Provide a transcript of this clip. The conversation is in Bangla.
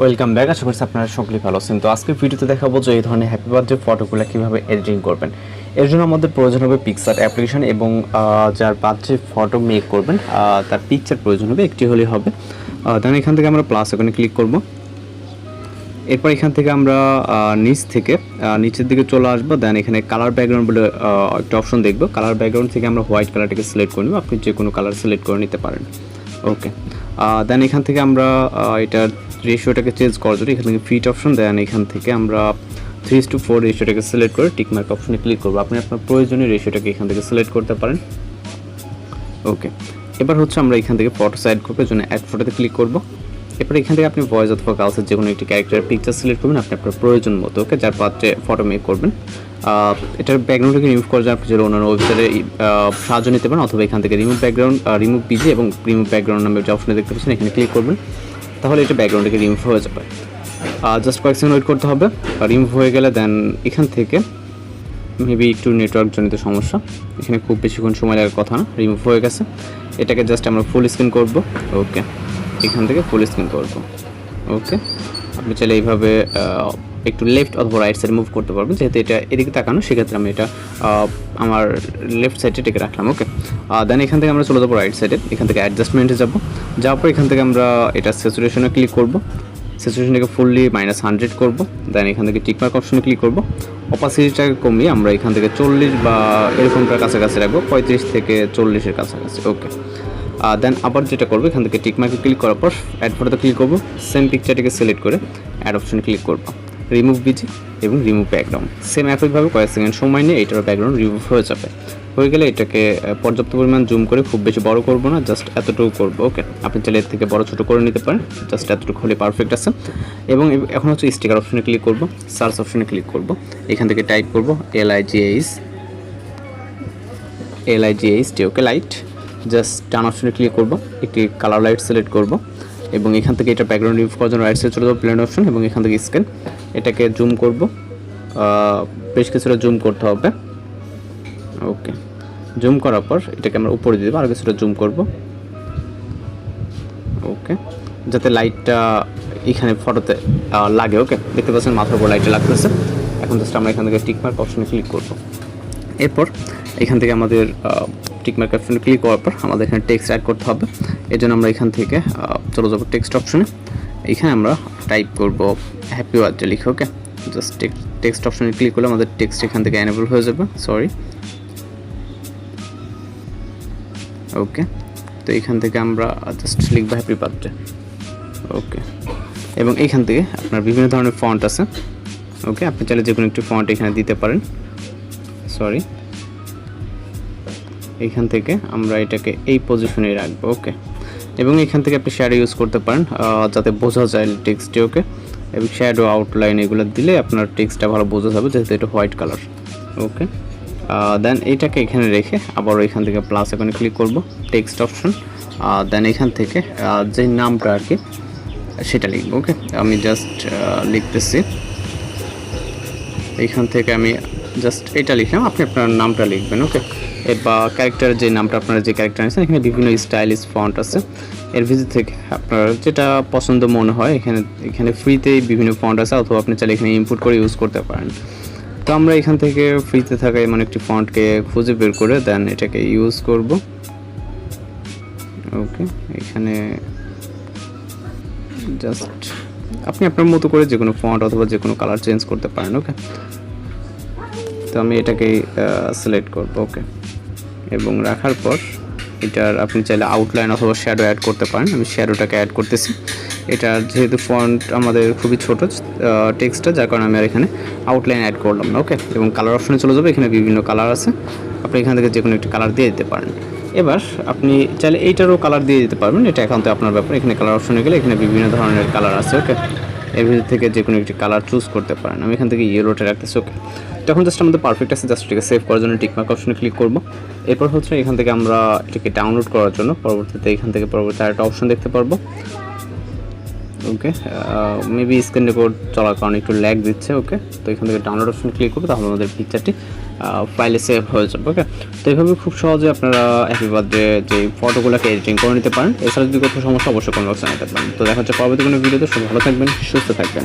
ওয়েলকাম ব্যাক আশা করছি আপনারা সকলেই ভালো আছেন। তো আজকের ভিডিওতে দেখাবো যে এই ধরনের হ্যাপি বার্থডে ফটোগুলো কীভাবে এডিটিং করবেন। এর জন্য আমাদের প্রয়োজন হবে পিকচার অ্যাপ্লিকেশন এবং যার বার্থডে ফটো মেক করবেন তার পিকচার প্রয়োজন হবে, একটি হলেই হবে। দেন এখান থেকে আমরা প্লাস এখানে ক্লিক করব। এরপর এখান থেকে আমরা নিচ থেকে নিচের দিকে চলে আসব। দেন এখানে কালার ব্যাকগ্রাউন্ড বলে একটা অপশন দেখব। কালার ব্যাকগ্রাউন্ড থেকে আমরা হোয়াইট কালারটাকে সিলেক্ট করে নেব। আপনি যে কোনো কালার সিলেক্ট করে নিতে পারেন। ওকে দেন এখান থেকে আমরা এটার রেশিওটাকে চেঞ্জ করার জন্য এখান থেকে ফিট অপশন দেন এখান থেকে। আমরা থ্রি টু ফোর রেশিওটাকে সিলেক্ট করে টিকমার্ক অপশনে ক্লিক করব। আপনি আপনার প্রয়োজনীয় রেশিওটাকে এখান থেকে সিলেক্ট করতে পারেন। ওকে এবার হচ্ছে আমরা এখান থেকে ফটো সাইড গ্রুপের জন্য অ্যাড ফটোতে ক্লিক করব। এরপর এখান থেকে আপনি ভয়েস অথবা গার্লসের যে কোনো একটি ক্যারেক্টার পিকচার সিলেক্ট করবেন, আপনি আপনার প্রয়োজন মতো ওকে যার পাত্রে ফটো মেক করবেন। এটার ব্যাকগ্রাউন্ডটাকে রিমুভ করার জন্য আপনি যদি অন্যান্য ওয়েবসাইটে সাহায্য নিতে পারেন, অথবা এখান থেকে রিমুভ ব্যাকগ্রাউন্ড রিমুভ পিজি এবং রিমুভ ব্যাকগ্রাউন্ড নামে যে অপশনে দেখতে পাচ্ছেন, এখানে ক্লিক করবেন। তাহলে এটা ব্যাকগ্রাউন্ডটাকে রিমুভ হয়ে যাবে। আর জাস্ট কয়েক সেকেন্ড ওয়েট করতে হবে। আর রিমুভ হয়ে গেলে দেন এখান থেকে মেবি একটু নেটওয়ার্ক জনিত সমস্যা। এখানে খুব বেশিক্ষণ সময় লাগার কথা না, রিমুভ হয়ে গেছে। এটাকে জাস্ট আমরা ফুল স্ক্রিন করব। ওকে এখান থেকে ফুল স্ক্রিন করব। ওকে আপনি চাইলে এইভাবে একটু লেফট অথবা রাইট সাইড মুভ করতে পারবেন। যেহেতু এটা এদিকে তাকানো, সেক্ষেত্রে আমি এটা আমার লেফট সাইডে টেকে রাখলাম ওকে দেন এখান থেকে আমরা চলে যাব রাইট সাইডে এখান থেকে অ্যাডজাস্টমেন্টে যাব। যাওয়ার পর এখান থেকে আমরা এটা স্যাচুরেশনে ক্লিক করব। সিচুয়েশনটাকে ফুললি মাইনাস হান্ড্রেড করব। দেন এখান থেকে টিকমার্ক অপশনে ক্লিক করব। অপাসিটিটাকে কমিয়ে আমরা এখান থেকে চল্লিশ বা এরকমটার কাছাকাছি রাখব, পঁয়ত্রিশ থেকে চল্লিশের কাছাকাছি ওকে দেন আবার যেটা করব, এখান থেকে টিকমার্কে ক্লিক করার পর অ্যাড ফটোতে ক্লিক করব। সেম পিকচারটাকে সিলেক্ট করে অ্যাড অপশনে ক্লিক করব। রিমুভ বিজি এবং রিমুভ ব্যাকগ্রাউন্ড সেম একইভাবে কয়েক সেকেন্ড সময় নিয়ে এটার ব্যাকগ্রাউন্ড রিমুভ হয়ে যাবে। হয়ে গেলে এটাকে পর্যাপ্ত পরিমাণ জুম করে খুব বেশি বড় করব না জাস্ট এতটুকু করব ওকে আপনি চাইলে এর থেকে বড় ছোট করে নিতে পারেন জাস্ট এতটুকু হলে পারফেক্ট আছে। এবং এখন হচ্ছে স্টিকার অপশনে ক্লিক করব সার্চ অপশনে ক্লিক করব, এখান থেকে টাইপ করব L I G L I G T okay light just টান অপশনে ক্লিক করব, একটি কালার লাইট সিলেক্ট করব। এবং এখান থেকে এটা ব্যাকগ্রাউন্ড রিমুভ করার জন্য রাইট সাইড চলে যাব প্লেন অপশন এবং এখান থেকে স্ক্যান এটাকে জুম করব। বেশ কিছুটা জুম করতে হবে। ওকে জুম করার পর এটাকে আমরা উপরে দিয়ে দেবো, আর কিছুটা জুম করব। ওকে যাতে লাইটটা এখানে ফটোতে লাগে ওকে দেখতে পাচ্ছেন মাথার উপর লাইটটা লাগতেছে। এখন জাস্ট আমরা এখান থেকে টিকমার্ক অপশনে ক্লিক করব। এরপর এখান থেকে আমাদের টিকমার্ক অপশনে ক্লিক করার পর আমাদের এখানে টেক্সট অ্যাড করতে হবে। এর জন্য আমরা এখান থেকে চলে যাব টেক্সট অপশনে এখানে আমরা টাইপ করব হ্যাপি বার্থডে লিখে ওকে জাস্ট টেক্সট অপশনে ক্লিক করলে আমাদের টেক্সট এখান থেকে অ্যানেবল হয়ে যাবে সরি ওকে তো এখান থেকে আমরা জাস্ট লিখব হ্যাপি বার্থডে ওকে এবং এইখান থেকে আপনার বিভিন্ন ধরনের ফন্ট আছে ওকে আপনি চাইলে যে কোনো একটি ফন্ট এখানে দিতে পারেন সরি এইখান থেকে আমরা এটাকে এই পজিশনে রাখব ওকে এবং এখান থেকে আপনি শ্যাডো ইউজ করতে পারেন যাতে বোঝা যায় টেক্সটে ওকে এবং শ্যাডো আউটলাইন এগুলো দিলে আপনার টেক্সটটা ভালো বোঝা যাবে, যেহেতু এটা হোয়াইট কালার ওকে দেন এইটাকে এখানে রেখে আবার এখান থেকে প্লাস এখানে ক্লিক করব টেক্সট অপশন দেন এখান থেকে যে নামটা আর কি, সেটা লিখব ওকে আমি জাস্ট লিখতেছি। এইখান থেকে আমি জাস্ট এটা লিখলাম, আপনি আপনার নামটা লিখবেন ওকে বা ক্যারেক্টার যে নামটা আপনার যে ক্যারেক্টার আছে এখানে বিভিন্ন স্টাইলিশ ফন্ট আছে। এর ভিতর থেকে আপনার যেটা পছন্দ মনে হয়, এখানে এখানে ফ্রিতেই বিভিন্ন ফন্ট আছে, অথবা আপনি চাইলে এখানে ইনপুট করে ইউজ করতে পারেন। তো আমরা এখান থেকে ফ্রিতে থাকা এমন একটি ফন্টকে খুঁজে বের করে দেন, এটাকে ইউজ করব। ওকে এখানে জাস্ট আপনি আপনার মতো করে যে কোনো ফন্ট অথবা যে কোনো কালার চেঞ্জ করতে পারেন ওকে তো আমি এটাকে সিলেক্ট করব ওকে এবং রাখার পর এটার আপনি চাইলে আউটলাইন অথবা শ্যাডো অ্যাড করতে পারেন। আমি শ্যাডোটাকে অ্যাড করতেছি। এটা যেহেতু ফন্ট আমাদের খুবই ছোট টেক্সটটা যার কারণে আমি আর এখানে আউটলাইন অ্যাড করলাম না ওকে এবং কালার অপশনে চলে যাবে, এখানে বিভিন্ন কালার আছে। আপনি এখান থেকে যে কোনো একটি কালার দিয়ে দিতে পারেন। এবার আপনি চাইলে এইটারও কালার দিয়ে দিতে পারবেন, এটা একান্ত আপনার ব্যাপার। এখানে কালার অপশনে গেলে এখানে বিভিন্ন ধরনের কালার আছে ওকে এর ভিতর থেকে যে কোনো একটি কালার চুজ করতে পারেন। আমি এখান থেকে ইয়েলোটা রাখতেছি ওকে তখন জাস্ট আমাদের পারফেক্ট আছে জাস্ট এটাকে সেভ করার জন্য টিকমার্ক অপশনে ক্লিক করব। এরপর হচ্ছে এখান থেকে আমরা এটাকে ডাউনলোড করার জন্য পরবর্তীতে এখান থেকে পরবর্তী আরেকটা অপশন দেখতে পারব। ওকে মেবি স্ক্রিন রেকর্ড চলার কারণে একটু ল্যাগ দিচ্ছে ওকে তো এখান থেকে ডাউনলোড অপশন ক্লিক করব, তাহলে আমাদের পিকচারটি ফাইলে সেভ হয়ে যাবে ওকে তো এইভাবে খুব সহজে আপনারা হ্যাপি বার্থডে যে ফটোগুলোকে এডিটিং করে নিতে পারেন। এছাড়া যদি কোনো সমস্যা, অবশ্যই কোনো বক্সে নিতে পারেন। তো দেখা হচ্ছে পরবর্তী কোনো ভিডিওতে সব ভালো থাকবেন, সুস্থ থাকবেন।